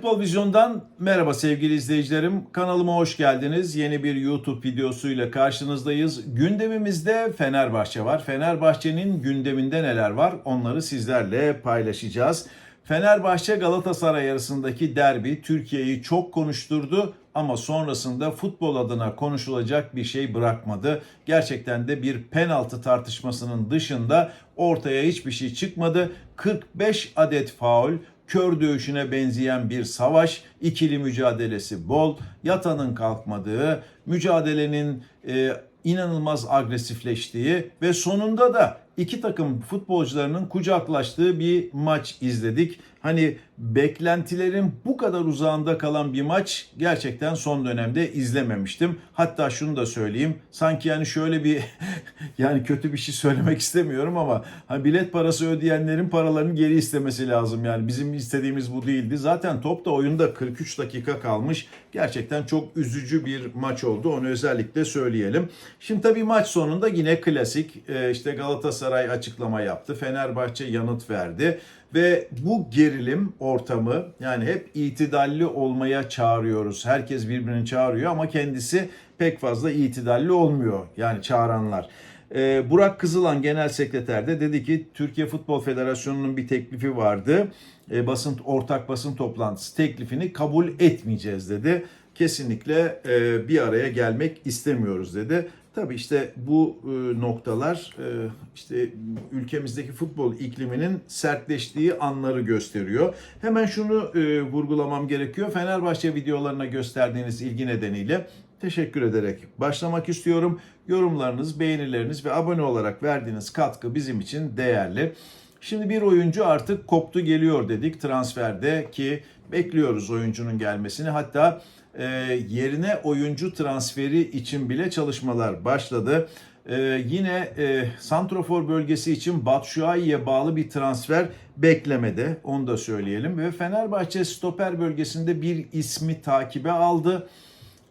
Futbol Vizyon'dan merhaba sevgili izleyicilerim. Kanalıma hoş geldiniz. Yeni bir YouTube videosuyla karşınızdayız. Gündemimizde Fenerbahçe var. Fenerbahçe'nin gündeminde neler var onları sizlerle paylaşacağız. Fenerbahçe Galatasaray arasındaki derbi Türkiye'yi çok konuşturdu ama sonrasında futbol adına konuşulacak bir şey bırakmadı. Gerçekten de bir penaltı tartışmasının dışında ortaya hiçbir şey çıkmadı. 45 adet faul, kör dövüşüne benzeyen bir savaş, ikili mücadelesi bol, yatanın kalkmadığı, mücadelenin e, inanılmaz agresifleştiği ve sonunda da iki takım futbolcularının kucaklaştığı bir maç izledik. Hani beklentilerin bu kadar uzağında kalan bir maç gerçekten son dönemde izlememiştim. Hatta şunu da söyleyeyim. Sanki yani şöyle bir yani kötü bir şey söylemek istemiyorum ama hani bilet parası ödeyenlerin paralarını geri istemesi lazım. Yani bizim istediğimiz bu değildi. Zaten top da oyunda 43 dakika kalmış. Gerçekten çok üzücü bir maç oldu. Onu özellikle söyleyelim. Şimdi tabii maç sonunda yine klasik e, işte Galatasaray açıklama yaptı. Fenerbahçe yanıt verdi ve bu gerilim ortamı yani hep itidalli olmaya çağırıyoruz. Herkes birbirini çağırıyor ama kendisi pek fazla itidalli olmuyor yani çağıranlar. Ee, Burak Kızılan Genel Sekreter de dedi ki Türkiye Futbol Federasyonu'nun bir teklifi vardı. Ee, basın ortak basın toplantısı teklifini kabul etmeyeceğiz dedi. Kesinlikle e, bir araya gelmek istemiyoruz dedi. Tabii işte bu e, noktalar e, işte ülkemizdeki futbol ikliminin sertleştiği anları gösteriyor. Hemen şunu e, vurgulamam gerekiyor. Fenerbahçe videolarına gösterdiğiniz ilgi nedeniyle teşekkür ederek başlamak istiyorum. Yorumlarınız, beğenileriniz ve abone olarak verdiğiniz katkı bizim için değerli. Şimdi bir oyuncu artık koptu geliyor dedik transferde ki bekliyoruz oyuncunun gelmesini. Hatta e, yerine oyuncu transferi için bile çalışmalar başladı. E, yine e, Santrofor bölgesi için Batshuayi'ye bağlı bir transfer beklemede. Onu da söyleyelim. Ve Fenerbahçe stoper bölgesinde bir ismi takibe aldı.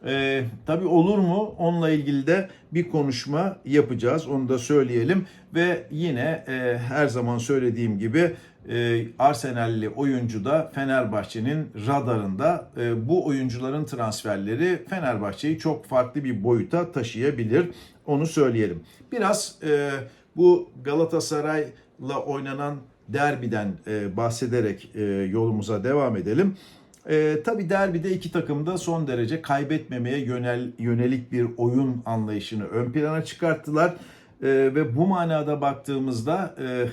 Ee, tabii olur mu? Onunla ilgili de bir konuşma yapacağız. Onu da söyleyelim. Ve yine e, her zaman söylediğim gibi e, Arsenalli oyuncu da Fenerbahçe'nin radarında. E, bu oyuncuların transferleri Fenerbahçe'yi çok farklı bir boyuta taşıyabilir. Onu söyleyelim. Biraz e, bu Galatasaray'la oynanan derbiden e, bahsederek e, yolumuza devam edelim. E, tabii derbide iki takım da son derece kaybetmemeye yönel, yönelik bir oyun anlayışını ön plana çıkarttılar. E, ve bu manada baktığımızda e,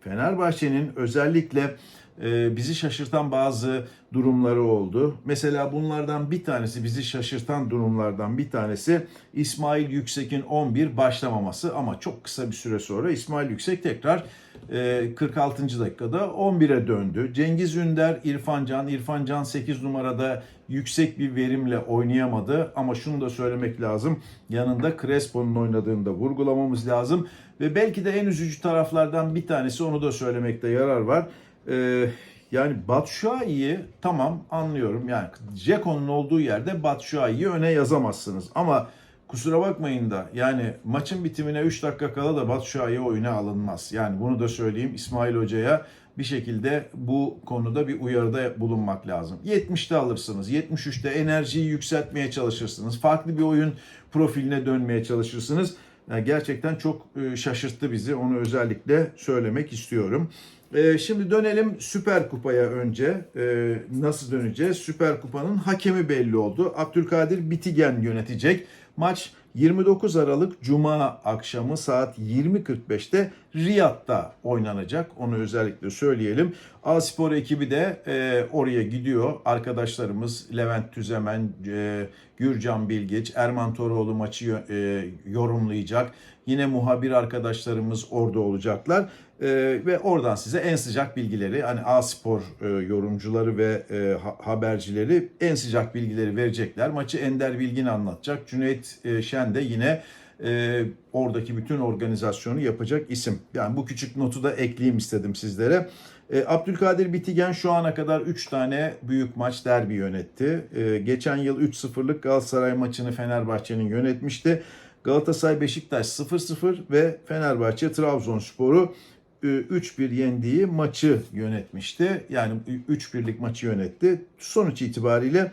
Fenerbahçe'nin özellikle e, bizi şaşırtan bazı durumları oldu. Mesela bunlardan bir tanesi bizi şaşırtan durumlardan bir tanesi İsmail Yüksek'in 11 başlamaması ama çok kısa bir süre sonra İsmail Yüksek tekrar 46. dakikada 11'e döndü. Cengiz Ünder, İrfan Can, İrfan Can 8 numarada yüksek bir verimle oynayamadı ama şunu da söylemek lazım. Yanında Crespo'nun oynadığını da vurgulamamız lazım ve belki de en üzücü taraflardan bir tanesi onu da söylemekte yarar var. Ee, yani Batshuayi'yi tamam anlıyorum. Yani Ceko'nun olduğu yerde Batshuayi'yi öne yazamazsınız. Ama kusura bakmayın da yani maçın bitimine 3 dakika kala da Batshuayi oyuna alınmaz. Yani bunu da söyleyeyim İsmail Hoca'ya bir şekilde bu konuda bir uyarıda bulunmak lazım. 70'te alırsınız, 73'te enerjiyi yükseltmeye çalışırsınız. Farklı bir oyun profiline dönmeye çalışırsınız. Yani gerçekten çok e, şaşırttı bizi. Onu özellikle söylemek istiyorum. E, şimdi dönelim Süper Kupa'ya önce. E, nasıl döneceğiz? Süper Kupa'nın hakemi belli oldu. Abdülkadir Bitigen yönetecek. Maç 29 Aralık Cuma akşamı saat 20.45'te Riyad'da oynanacak. Onu özellikle söyleyelim. A-Spor ekibi de e, oraya gidiyor. Arkadaşlarımız Levent Tüzemen, e, Gürcan Bilgiç, Erman Toroğlu maçı e, yorumlayacak. Yine muhabir arkadaşlarımız orada olacaklar. E, ve oradan size en sıcak bilgileri hani A-Spor e, yorumcuları ve e, ha- habercileri en sıcak bilgileri verecekler. Maçı Ender Bilgin anlatacak. Cüneyt e, Şen de yine e, oradaki bütün organizasyonu yapacak isim. Yani bu küçük notu da ekleyeyim istedim sizlere. E, Abdülkadir Bitigen şu ana kadar 3 tane büyük maç derbi yönetti. E, geçen yıl 3-0'lık Galatasaray maçını Fenerbahçe'nin yönetmişti. Galatasaray Beşiktaş 0-0 ve Fenerbahçe Trabzonspor'u e, 3-1 yendiği maçı yönetmişti. Yani 3-1'lik maçı yönetti. Sonuç itibariyle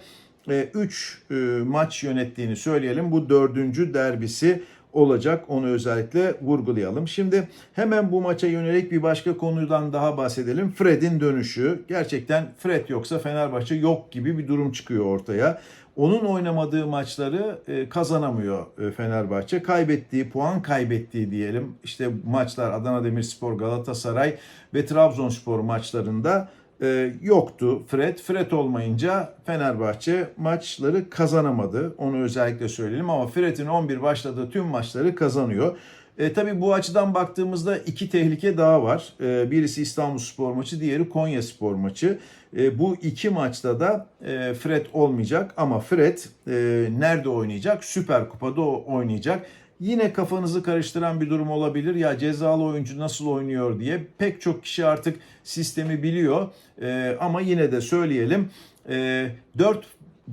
3 maç yönettiğini söyleyelim. Bu dördüncü derbisi olacak. Onu özellikle vurgulayalım. Şimdi hemen bu maça yönelik bir başka konudan daha bahsedelim. Fred'in dönüşü. Gerçekten Fred yoksa Fenerbahçe yok gibi bir durum çıkıyor ortaya. Onun oynamadığı maçları e, kazanamıyor e, Fenerbahçe. Kaybettiği, puan kaybettiği diyelim. İşte maçlar Adana Demirspor, Galatasaray ve Trabzonspor maçlarında e, yoktu Fred. Fred olmayınca Fenerbahçe maçları kazanamadı. Onu özellikle söyleyelim ama Fred'in 11 başladığı tüm maçları kazanıyor. E, tabii bu açıdan baktığımızda iki tehlike daha var. E, birisi İstanbul Spor maçı, diğeri Konya Spor maçı. E, bu iki maçta da e, Fred olmayacak ama Fred e, nerede oynayacak? Süper Kupa'da oynayacak. Yine kafanızı karıştıran bir durum olabilir. Ya cezalı oyuncu nasıl oynuyor diye pek çok kişi artık sistemi biliyor. E, ama yine de söyleyelim. E, 4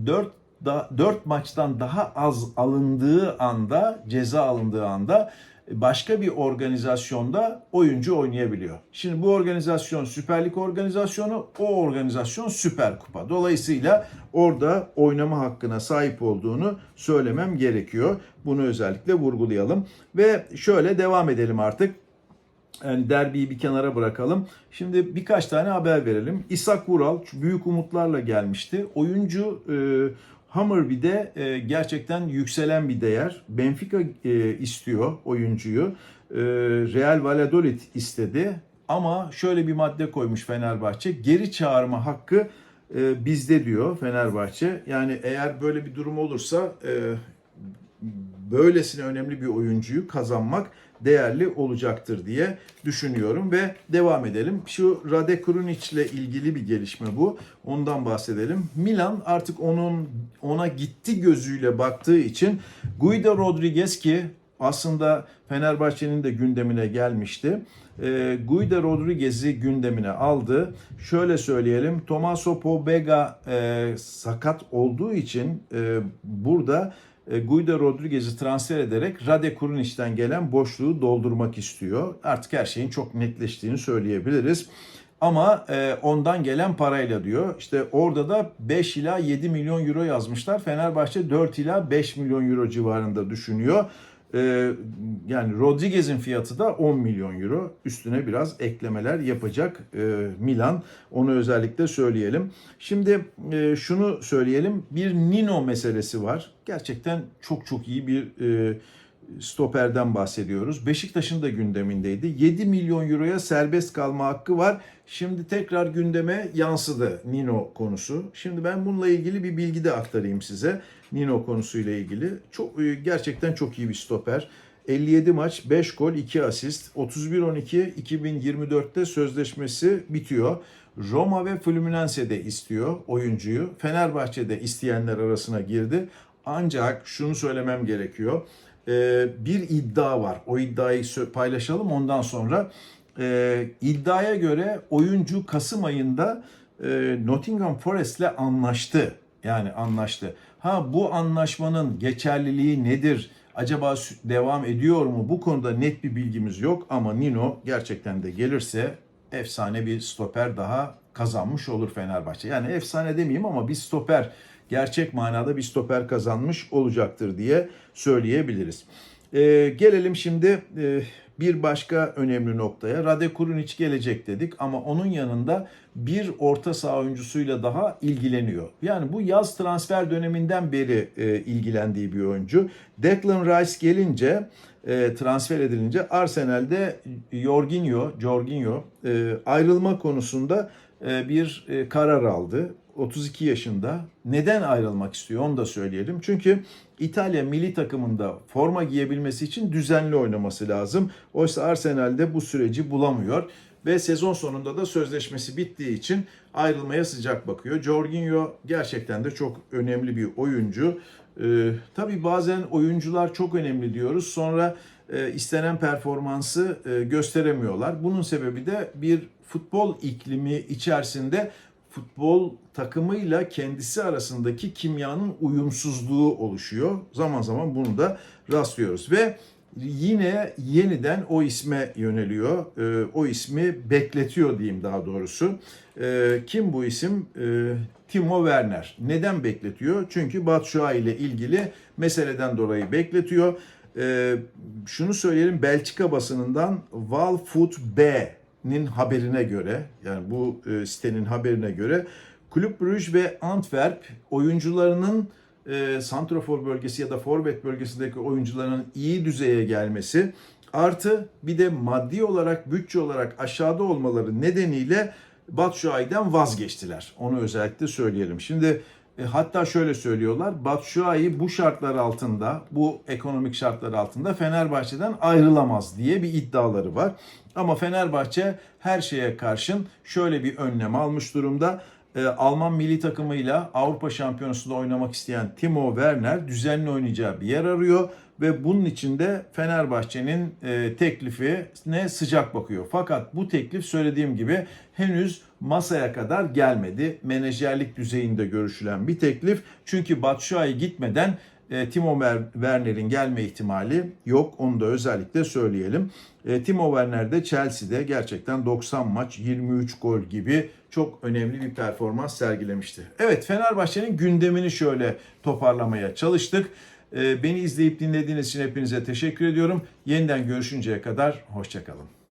4 da 4 maçtan daha az alındığı anda, ceza alındığı anda başka bir organizasyonda oyuncu oynayabiliyor. Şimdi bu organizasyon Süper Lig organizasyonu, o organizasyon Süper Kupa. Dolayısıyla orada oynama hakkına sahip olduğunu söylemem gerekiyor. Bunu özellikle vurgulayalım ve şöyle devam edelim artık. Yani derbiyi bir kenara bırakalım. Şimdi birkaç tane haber verelim. İshak Vural büyük umutlarla gelmişti. Oyuncu e, Hammerby'de e, gerçekten yükselen bir değer. Benfica e, istiyor oyuncuyu. E, Real Valladolid istedi. Ama şöyle bir madde koymuş Fenerbahçe. Geri çağırma hakkı e, bizde diyor Fenerbahçe. Yani eğer böyle bir durum olursa e, böylesine önemli bir oyuncuyu kazanmak değerli olacaktır diye düşünüyorum ve devam edelim. Şu Rade ile ilgili bir gelişme bu. Ondan bahsedelim. Milan artık onun ona gitti gözüyle baktığı için Guido Rodriguez ki aslında Fenerbahçe'nin de gündemine gelmişti. E, Guido Rodriguez'i gündemine aldı. Şöyle söyleyelim, Tomaso Pobega e, sakat olduğu için e, burada Guido Rodriguez'i transfer ederek Rade Kurunic'ten gelen boşluğu doldurmak istiyor. Artık her şeyin çok netleştiğini söyleyebiliriz. Ama e, ondan gelen parayla diyor. İşte orada da 5 ila 7 milyon euro yazmışlar. Fenerbahçe 4 ila 5 milyon euro civarında düşünüyor. E, yani Rodriguez'in fiyatı da 10 milyon euro. Üstüne biraz eklemeler yapacak e, Milan. Onu özellikle söyleyelim. Şimdi e, şunu söyleyelim. Bir Nino meselesi var. Gerçekten çok çok iyi bir e, stoperden bahsediyoruz. Beşiktaş'ın da gündemindeydi. 7 milyon euroya serbest kalma hakkı var. Şimdi tekrar gündeme yansıdı Nino konusu. Şimdi ben bununla ilgili bir bilgi de aktarayım size. Nino konusuyla ilgili. Çok e, gerçekten çok iyi bir stoper. 57 maç, 5 gol, 2 asist. 31-12 2024'te sözleşmesi bitiyor. Roma ve Fluminense'de istiyor oyuncuyu. Fenerbahçe'de isteyenler arasına girdi. Ancak şunu söylemem gerekiyor. Ee, bir iddia var. O iddiayı paylaşalım ondan sonra. Ee, iddiaya göre oyuncu Kasım ayında e, Nottingham Forest ile anlaştı. Yani anlaştı. Ha bu anlaşmanın geçerliliği nedir? Acaba devam ediyor mu? Bu konuda net bir bilgimiz yok ama Nino gerçekten de gelirse efsane bir stoper daha kazanmış olur Fenerbahçe. Yani efsane demeyeyim ama bir stoper gerçek manada bir stoper kazanmış olacaktır diye söyleyebiliriz. Ee, gelelim şimdi e, bir başka önemli noktaya. Rade Kurunic gelecek dedik ama onun yanında bir orta saha oyuncusuyla daha ilgileniyor. Yani bu yaz transfer döneminden beri e, ilgilendiği bir oyuncu. Declan Rice gelince e, transfer edilince Arsenal'de Jorginho, Jorginho e, ayrılma konusunda e, bir e, karar aldı. 32 yaşında. Neden ayrılmak istiyor onu da söyleyelim. Çünkü İtalya milli takımında forma giyebilmesi için düzenli oynaması lazım. Oysa Arsenal'de bu süreci bulamıyor ve sezon sonunda da sözleşmesi bittiği için ayrılmaya sıcak bakıyor. Jorginho gerçekten de çok önemli bir oyuncu. Ee, tabii bazen oyuncular çok önemli diyoruz. Sonra e, istenen performansı e, gösteremiyorlar. Bunun sebebi de bir futbol iklimi içerisinde futbol takımıyla kendisi arasındaki kimyanın uyumsuzluğu oluşuyor. Zaman zaman bunu da rastlıyoruz ve yine yeniden o isme yöneliyor. E, o ismi bekletiyor diyeyim daha doğrusu. E, kim bu isim? Timo Werner. Neden bekletiyor? Çünkü Batshuayi ile ilgili meseleden dolayı bekletiyor. E, şunu söyleyelim Belçika basınından Valfoot B'nin haberine göre yani bu e, sitenin haberine göre Kulüp Brugge ve Antwerp oyuncularının e, santrafor bölgesi ya da forvet bölgesindeki oyuncuların iyi düzeye gelmesi artı bir de maddi olarak bütçe olarak aşağıda olmaları nedeniyle Batshuayi'den vazgeçtiler. Onu özellikle söyleyelim. Şimdi e, hatta şöyle söylüyorlar. Batshuayi bu şartlar altında, bu ekonomik şartlar altında Fenerbahçe'den ayrılamaz diye bir iddiaları var. Ama Fenerbahçe her şeye karşın şöyle bir önlem almış durumda. E, Alman milli takımıyla Avrupa Şampiyonası'nda oynamak isteyen Timo Werner düzenli oynayacağı bir yer arıyor ve bunun için de Fenerbahçe'nin e, teklifine sıcak bakıyor. Fakat bu teklif söylediğim gibi henüz masaya kadar gelmedi. Menajerlik düzeyinde görüşülen bir teklif. Çünkü Batshuayi gitmeden e, Timo Werner'in gelme ihtimali yok. Onu da özellikle söyleyelim. E, Timo Werner de Chelsea'de gerçekten 90 maç 23 gol gibi çok önemli bir performans sergilemişti. Evet Fenerbahçe'nin gündemini şöyle toparlamaya çalıştık. E, beni izleyip dinlediğiniz için hepinize teşekkür ediyorum. Yeniden görüşünceye kadar hoşçakalın.